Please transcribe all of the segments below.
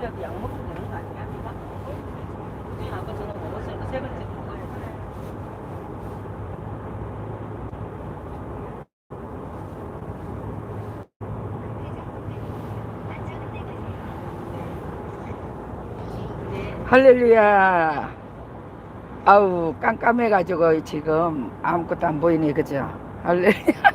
조금이라도 약 먹으면 되는 거 아니야? 우리 아까 전화 먹었으니까 세 번째. 할렐루야. 아우 깜깜해가지고 지금 아무것도 안 보이네 그죠? 할렐루야.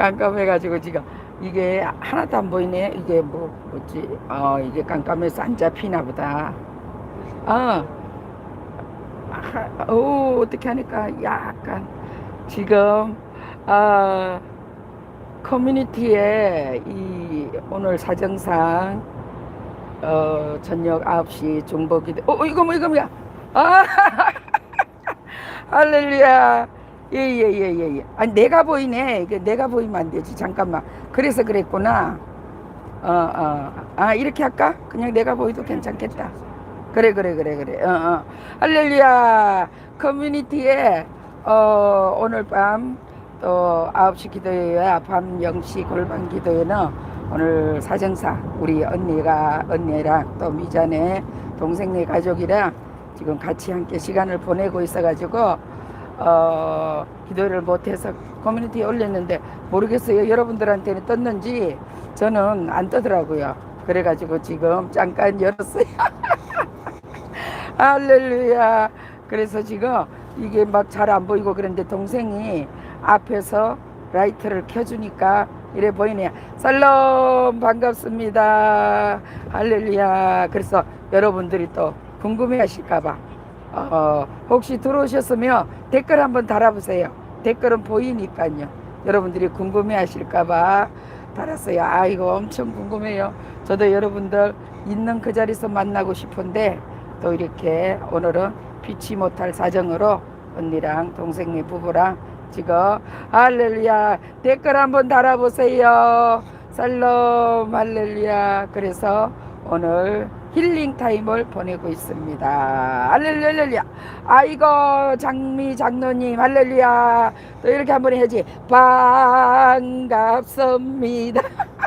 깜깜해가지고 지금 이게 하나도 안 보이네. 이게 뭐 뭐지? 어 이게 깜깜해서 안 잡히나 보다. 어. 아, 오 어떻게 하니까 약간 지금 아 커뮤니티에 이 오늘 사정상 어, 저녁 9시 중보기도 어, 어, 이거 뭐 이거 뭐야 아 할렐루야 예예 예 예 예, 아니 내가 보이네. 내가 보이면 안 되지. 잠깐만. 그래서 그랬구나. 어어아 이렇게 할까? 그냥 내가 보이도 괜찮겠다. 그래 그래 그래 그래. 어 어. 할렐루야. 커뮤니티에 어 오늘 밤 또 9시 기도회와 밤 0시 골반 기도회는 오늘 사정사 우리 언니가 언니랑 또 미자네 동생네 가족이랑 지금 같이 함께 시간을 보내고 있어가지고 어 기도를 못해서 커뮤니티에 올렸는데 모르겠어요 여러분들한테는 떴는지 저는 안 뜨더라고요 그래가지고 지금 잠깐 열었어요 할렐루야 그래서 지금 이게 막 잘 안 보이고 그런데 동생이 앞에서 라이트를 켜주니까 이래 보이네요. 살롬 반갑습니다. 할렐루야. 그래서 여러분들이 또 궁금해 하실까봐 어, 혹시 들어오셨으면 댓글 한번 달아보세요. 댓글은 보이니까요. 여러분들이 궁금해 하실까봐 달았어요. 아, 이거 엄청 궁금해요. 저도 여러분들 있는 그 자리에서 만나고 싶은데 또 이렇게 오늘은 피치 못할 사정으로 언니랑 동생네 부부랑 지금 할렐루야 댓글 한번 달아보세요 살롬 할렐루야 그래서 오늘 힐링 타임을 보내고 있습니다. 할렐루야. 아이고 장미 장로님 할렐루야. 또 이렇게 한번 해야지. 반갑습니다.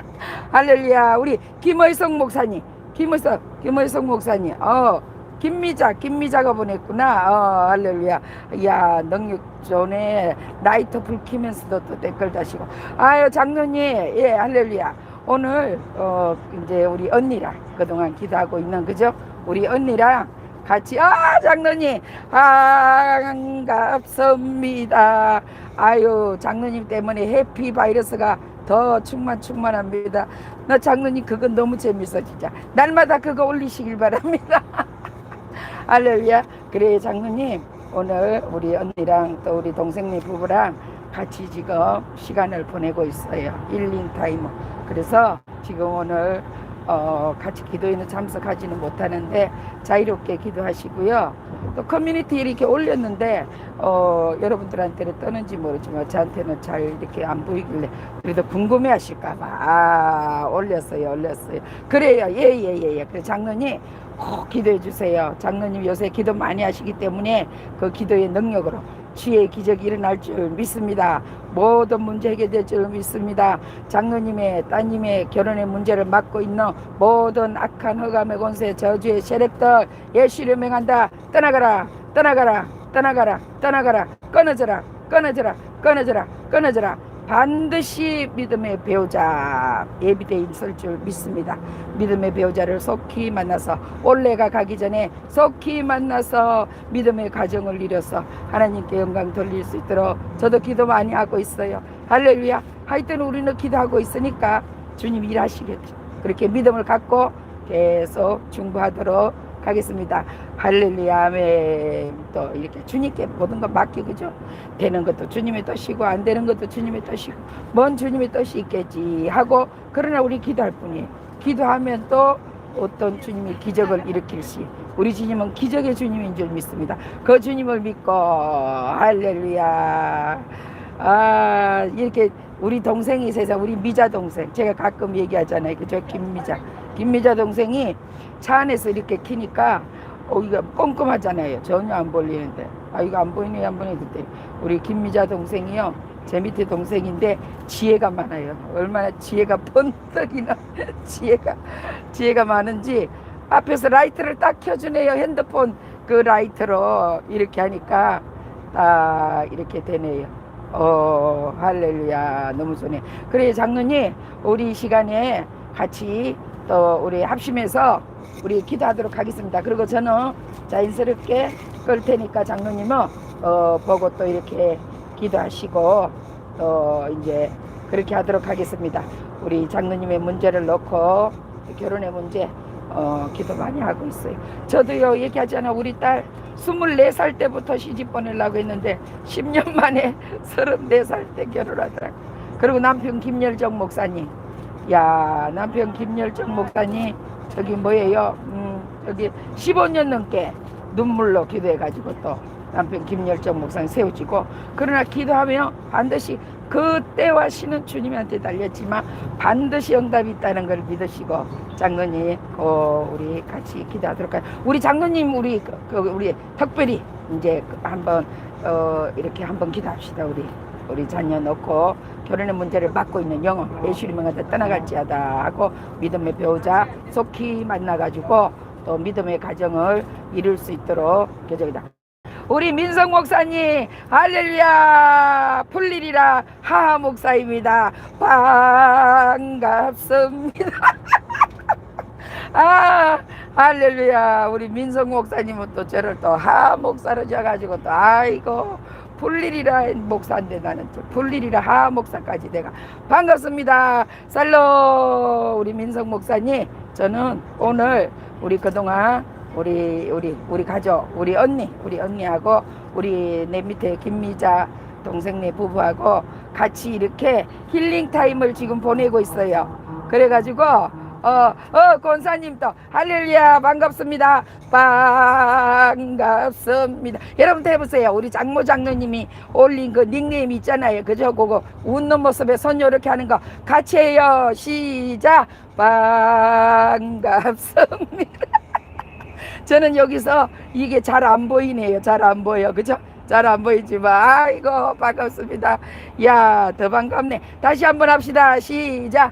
할렐루야. 우리 김의성 목사님 김의성 김의성 목사님. 어 김미자, 김미자가 보냈구나. 어, 할렐루야. 야, 능력 존에 라이트 불 켜면서도 또 댓글 다시고. 아유, 장로님, 예, 할렐루야. 오늘, 어, 이제 우리 언니랑 그동안 기도하고 있는, 그죠? 우리 언니랑 같이, 아, 장로님, 반갑습니다. 아유, 장로님 때문에 해피 바이러스가 더 충만 충만합니다. 나 장로님 그거 너무 재밌어 진짜. 날마다 그거 올리시길 바랍니다. 할렐루야. 그래 장로님 오늘 우리 언니랑 또 우리 동생네 부부랑 같이 지금 시간을 보내고 있어요. 힐링 타임. 그래서 지금 오늘 어, 같이 기도에는 참석하지는 못하는데 자유롭게 기도하시고요. 또 커뮤니티 이렇게 올렸는데 어, 여러분들한테는 떠는지 모르지만 저한테는 잘 이렇게 안 보이길래 그래도 궁금해 하실까봐. 아, 올렸어요 올렸어요. 그래요. 예예예예 예, 그래 장로님 꼭 기도해 주세요. 장로님 요새 기도 많이 하시기 때문에 그 기도의 능력으로 치의 기적이 일어날 줄 믿습니다. 모든 문제 해결될 줄 믿습니다. 장로님의 따님의 결혼의 문제를 맡고 있는 모든 악한 허감의 권세 저주의 세력들 예시를 명한다. 떠나가라 떠나가라 떠나가라 떠나가라. 끊어져라 끊어져라 끊어져라 끊어져라 반드시 믿음의 배우자 예비돼 있을 줄 믿습니다. 믿음의 배우자를 속히 만나서 올해가 가기 전에 속히 만나서 믿음의 가정을 이뤄서 하나님께 영광 돌릴 수 있도록 저도 기도 많이 하고 있어요. 할렐루야. 하여튼 우리는 기도하고 있으니까 주님 일하시겠죠. 그렇게 믿음을 갖고 계속 중보하도록 하겠습니다. 할렐루야, 아멘. 또 이렇게 주님께 모든 거 맡기고, 그죠? 되는 것도 주님의 뜻이고, 안 되는 것도 주님의 뜻이고, 뭔 주님의 뜻이 있겠지 하고, 그러나 우리 기도할 뿐이에요. 기도하면 또 어떤 주님이 기적을 일으킬시. 우리 주님은 기적의 주님인 줄 믿습니다. 그 주님을 믿고, 할렐루야. 아, 이렇게 우리 동생이 세상, 우리 미자 동생. 제가 가끔 얘기하잖아요. 그죠? 김미자. 김미자 동생이 차 안에서 이렇게 키니까 어 이거 꼼꼼하잖아요. 전혀 안 보이는데 아 이거 안 보이네 안 보이네 그때 우리 김미자 동생이요 제 밑에 동생인데 지혜가 많아요. 얼마나 지혜가 번뜩이나 지혜가 지혜가 많은지 앞에서 라이트를 딱 켜주네요. 핸드폰 그 라이트로 이렇게 하니까 딱 이렇게 되네요. 어 할렐루야 너무 좋네. 그래 장로님 우리 이 시간에 같이 또 우리 합심해서 우리 기도하도록 하겠습니다. 그리고 저는 자연스럽게 끌 테니까 장로님은 어 보고 또 이렇게 기도하시고 또 이제 그렇게 하도록 하겠습니다. 우리 장로님의 문제를 놓고 결혼의 문제 어 기도 많이 하고 있어요. 저도요 얘기하잖아 우리 딸 24살 때부터 시집 보내려고 했는데 10년 만에 34살 때 결혼하더라고. 그리고 남편 김열정 목사님. 야, 남편 김열정 목사님 저기 뭐예요? 음, 저기 15년 넘게 눈물로 기도해 가지고 또 남편 김열정 목사님 세워지고 그러나 기도하면 반드시 그 때와 신은 주님한테 달렸지만 반드시 응답이 있다는 걸 믿으시고 장로님 어, 우리 같이 기도하도록 할까요? 우리 장로님 우리 그, 그 우리 특별히 이제 그 한번 어, 이렇게 한번 기도합시다 우리 우리 자녀 놓고 결혼의 문제를 맡고 있는 영혼 예수님을 갖다 떠나갈지어다 하고 믿음의 배우자 속히 만나가지고 또 믿음의 가정을 이룰 수 있도록 교정이다. 우리 민성 목사님 할렐루야 풀리리라 하하 목사입니다. 반갑습니다. 아 할렐루야. 우리 민성 목사님은 또 저를 또 하하 목사로 줘가지고 또 아이고 풀리리라 목사인데 나는 또 풀리리라 하하 목사까지 내가 반갑습니다. 살로 우리 민성 목사님 저는 오늘 우리 그동안 우리 우리 우리 가족 우리 언니 우리 언니하고 우리 내 밑에 김미자 동생 네 부부하고 같이 이렇게 힐링 타임을 지금 보내고 있어요. 그래가지고 어 어 권사님도 할렐루야 반갑습니다. 반갑습니다. 여러분 해보세요. 우리 장모 장로님이 올린 그 닉네임 있잖아요. 그저 그거 웃는 모습에 손 요렇게 하는 거 같이 해요. 시작! 반갑습니다 저는 여기서 이게 잘 안 보이네요. 잘 안 보여. 그죠? 잘 안 보이지만, 아이고, 반갑습니다. 야, 더 반갑네. 다시 한번 합시다. 시작.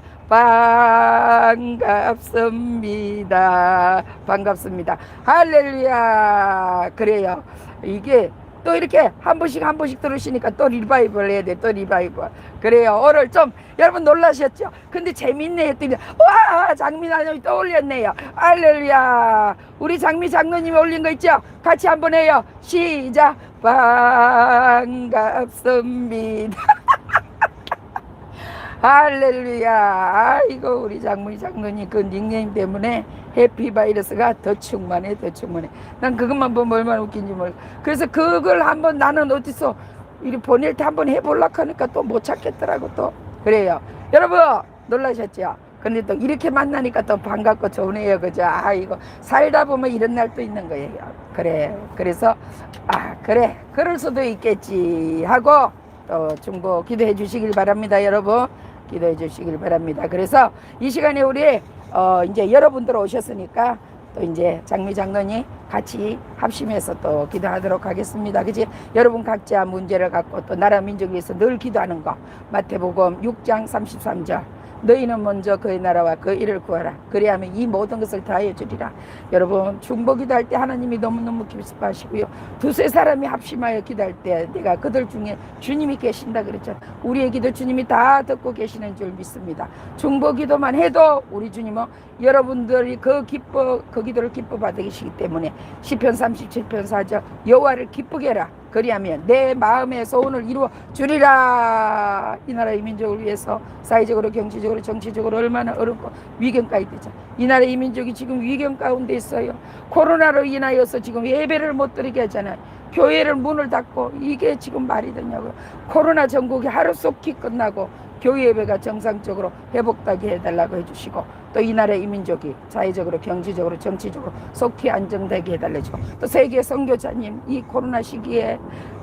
반갑습니다. 반갑습니다. 할렐루야. 그래요. 이게 또 이렇게 한 번씩 한 번씩 들으시니까 또 리바이벌 해야 돼. 또 리바이벌. 그래요. 오늘 좀 여러분 놀라셨죠? 근데 재밌네 했더니 와 장미 나님이 또 올렸네요. 할렐루야. 우리 장미 장로님이 올린 거 있죠? 같이 한번 해요. 시작. 반갑습니다. 할렐루야. 아이고 우리 장모님 장로님 그 닉네임 때문에 해피 바이러스가 더 충만해 더 충만해. 난 그것만 보면 얼마나 웃긴지 몰라. 그래서 그걸 한번 나는 어디서 이리 보낼 때 한번 해보려고 하니까 또 못 찾겠더라고 또. 그래요. 여러분 놀라셨죠? 근데 또 이렇게 만나니까 또 반갑고 좋네요. 그죠? 아, 이거 살다 보면 이런 날도 있는 거예요. 그래. 그래서, 아, 그래. 그럴 수도 있겠지. 하고 또 중보 기도해 주시길 바랍니다. 여러분. 기도해 주시길 바랍니다. 그래서 이 시간에 우리 어, 이제 여러분들 오셨으니까 또 이제 장미 장로님 같이 합심해서 또 기도하도록 하겠습니다. 그지? 여러분 각자 문제를 갖고 또 나라 민족 위해서 늘 기도하는 거. 마태복음 6장 33절. 너희는 먼저 그의 나라와 그 일을 구하라. 그리하면 이 모든 것을 다해 주리라. 여러분 중보 기도 할 때 하나님이 너무너무 기뻐하시고요. 두세 사람이 합심하여 기도할 때 내가 그들 중에 주님이 계신다 그랬죠. 우리의 기도 주님이 다 듣고 계시는 줄 믿습니다. 중보 기도만 해도 우리 주님은 여러분들이 그 기뻐 그 기도를 기뻐 받으시기 때문에 시편 37편 4절 여호와를 기쁘게 해라. 그리하면 내 마음의 소원을 이루어 주리라. 이 나라의 민족을 위해서 사회적으로 경제적으로 정치적으로 얼마나 어렵고 위경까지 되죠. 이 나라의 민족이 지금 위경 가운데 있어요. 코로나로 인하여서 지금 예배를 못 드리게 하잖아요. 교회를 문을 닫고 이게 지금 말이 되냐고요. 코로나 전국이 하루속히 끝나고 교회 예배가 정상적으로 회복되게 해달라고 해주시고 또 이 나라의 이민족이 사회적으로 경제적으로 정치적으로 속히 안정되게 해달라고 또 세계 선교사님 이 코로나 시기에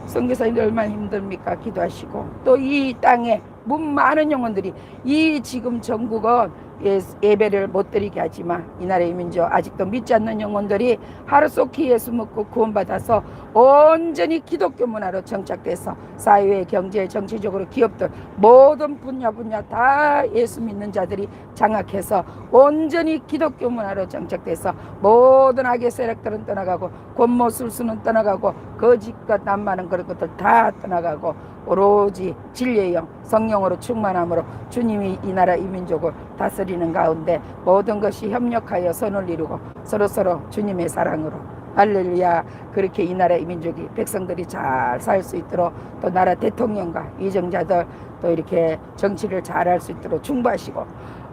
선교사님들 얼마나 힘듭니까? 기도하시고 또 이 땅에 문 많은 영혼들이 이 지금 전국은 예- 예배를 못 드리게 하지만 이 나라의 민족 아직도 믿지 않는 영혼들이 하루속히 예수 믿고 구원받아서 온전히 기독교 문화로 정착돼서 사회, 경제, 정치적으로 기업들 모든 분야 분야 다 예수 믿는 자들이 장악해서 온전히 기독교 문화로 정착돼서 모든 악의 세력들은 떠나가고 권모술수는 떠나가고 거짓과 남많은 그런 것들 다 떠나가고 오로지 진리의 영 성령으로 충만함으로 주님이 이 나라 이 민족을 다스리는 가운데 모든 것이 협력하여 선을 이루고 서로서로 주님의 사랑으로 할렐루야. 그렇게 이 나라 이 민족이 백성들이 잘 살 수 있도록 또 나라 대통령과 위정자들 또 이렇게 정치를 잘 할 수 있도록 충고하시고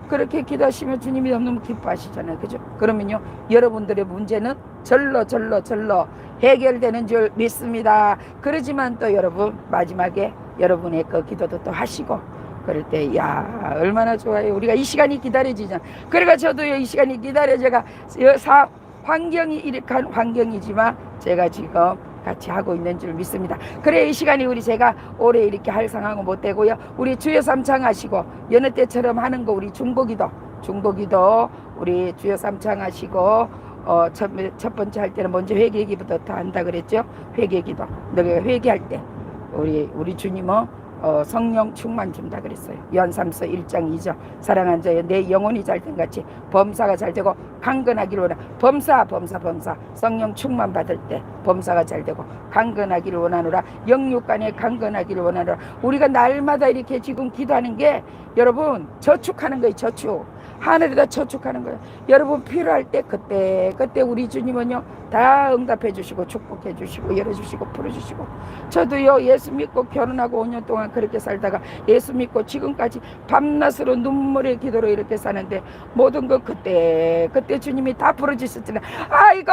그렇게 기도하시면 주님이 너무너무 기뻐하시잖아요. 그죠? 그러면요 여러분들의 문제는 절로 절로 절로 해결되는 줄 믿습니다. 그러지만 또 여러분 마지막에 여러분의 그 기도도 또 하시고 그럴 때 야 얼마나 좋아요. 우리가 이 시간이 기다려지잖아. 그러니까 저도요 이 시간이 기다려. 제가 여- 사 환경이 이렇게 환경이지만 제가 지금 같이 하고 있는 줄 믿습니다. 그래 이 시간이 우리 제가 오래 이렇게 할상하고 못 되고요. 우리 주여 삼창하시고 여느 때처럼 하는 거 우리 중보기도 중보기도 우리 주여 삼창하시고 어, 첫, 첫 번째 할 때는 먼저 회개기부터 다 한다 그랬죠. 회개기도. 너가 회개할 때 우리 우리 주님은 어, 성령 충만 준다 그랬어요. 요한삼서 1장 2절. 사랑한 자여 내 영혼이 잘된 같이 범사가 잘 되고 강건하기를 원하 범사 범사 범사. 성령 충만 받을 때 범사가 잘 되고 강건하기를 원하노라. 영육간에 강건하기를 원하노라. 우리가 날마다 이렇게 지금 기도하는 게 여러분 저축하는 거예요 저축. 하늘에다 저축하는 거예요. 여러분 필요할 때 그때 그때 우리 주님은요 다 응답해 주시고 축복해 주시고 열어 주시고 풀어 주시고. 저도요 예수 믿고 결혼하고 5년 동안 그렇게 살다가 예수 믿고 지금까지 밤낮으로 눈물의 기도로 이렇게 사는데 모든 것 그때 그때 주님이 다 풀어 주셨잖아요 아이고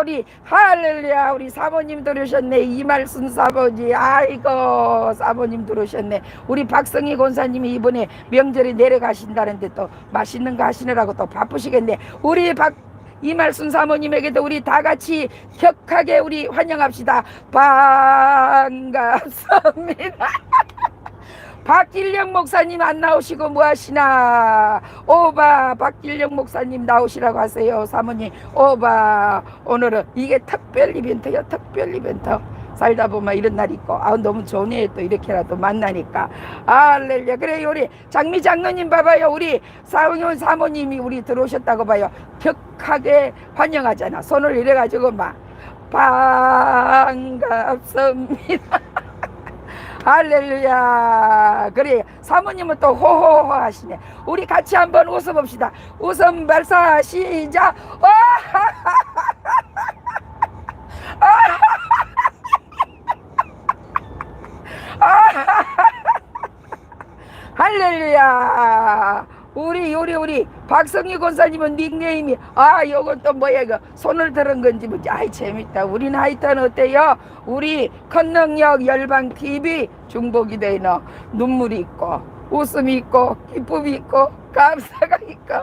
우리 할렐루야 우리 사모님 들으셨네. 이 말씀 사모지 아이고 사모님 들으셨네. 우리 박성희 권사님이 이번에 명절에 내려가신다는데 또 맛있는 거 하시느라고 또 바쁘시겠네. 우리 박 이말순 사모님에게도 우리 다 같이 격하게 우리 환영합시다. 반갑습니다. 박길령 목사님 안 나오시고 뭐 하시나? 오바 박길령 목사님 나오시라고 하세요. 사모님 오바 오늘은 이게 특별 이벤트요. 특별 이벤트. 살다 보면 이런 날 있고 아 너무 좋네 또 이렇게라도 만나니까. 알렐루야. 그래 우리 장미 장로님 봐봐요. 우리 사용현 사모님이 우리 들어오셨다고 봐요. 격하게 환영하잖아. 손을 이래 가지고 막 반갑습니다. 할렐루야. 그래 사모님은 또 호호호 하시네. 우리 같이 한번 웃어봅시다. 웃음 발사 시작. 와 할렐루야. 우리 우리 우리 박성희 권사님은 닉네임이 아 요건 또 뭐야 이거. 손을 들은 건지 뭐지? 아이 재밌다. 우리는 하여튼 어때요? 우리 컨능력 열방 TV 중복이 되는 눈물이 있고 웃음이 있고 기쁨이 있고 감사가 있고.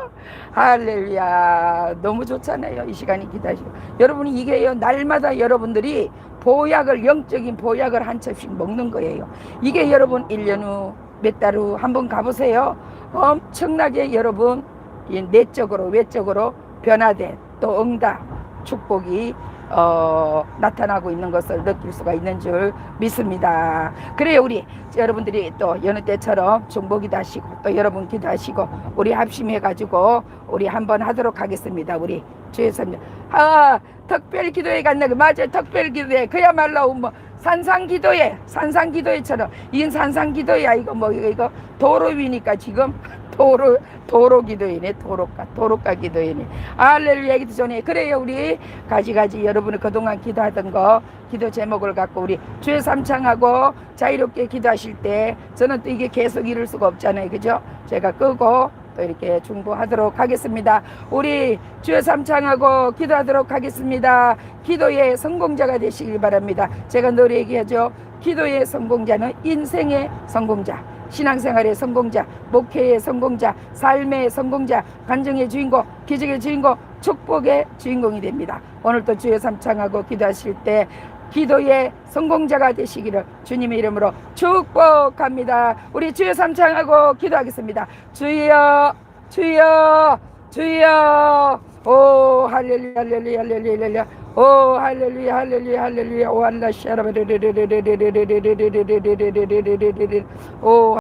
할렐루야. 너무 좋잖아요 이 시간이 기다리고. 여러분이 이게요 날마다 여러분들이 보약을 영적인 보약을 한 첩씩 먹는 거예요 이게 여러분 1년 후 몇 달 후 한번 가보세요. 엄청나게 여러분 이 내적으로 외적으로 변화된 또 응답 축복이 어, 나타나고 있는 것을 느낄 수가 있는 줄 믿습니다. 그래요 우리 여러분들이 또 여느 때처럼 중복기도 하시고 또 여러분 기도하시고 우리 합심해 가지고 우리 한번 하도록 하겠습니다. 우리 주의 선녀 아 특별 기도회 갔네. 맞아요. 특별 기도회. 그야말로 뭐 산상 기도회 산상 기도회처럼. 이 산상 기도회야. 이거 뭐 이거 도로 위니까 지금 도로 도로 기도회네 도로가 도로가 기도회네. 할렐루야 기도 전에. 그래요 우리. 가지가지 여러분이 그동안 기도하던 거 기도 제목을 갖고 우리 주의 삼창하고 자유롭게 기도하실 때 저는 또 이게 계속 이룰 수가 없잖아요. 그죠? 제가 끄고 또 이렇게 중보하도록 하겠습니다. 우리 주여 삼창하고 기도하도록 하겠습니다. 기도의 성공자가 되시길 바랍니다. 제가 늘 얘기하죠. 기도의 성공자는 인생의 성공자, 신앙생활의 성공자, 목회의 성공자, 삶의 성공자, 간정의 주인공, 기적의 주인공, 축복의 주인공이 됩니다. 오늘도 주여 삼창하고 기도하실 때 기도의 성공자가 되시기를 주님의 이름으로 축복합니다. 우리 주여 삼창하고 기도하겠습니다. 주여, 주여, 주여. 오 할렐루야 할렐루야 할렐루야 오 할렐루야 할렐루야 할렐루야 오 할라 샤라바르르르르르르르르르르르르르르르르르르르 오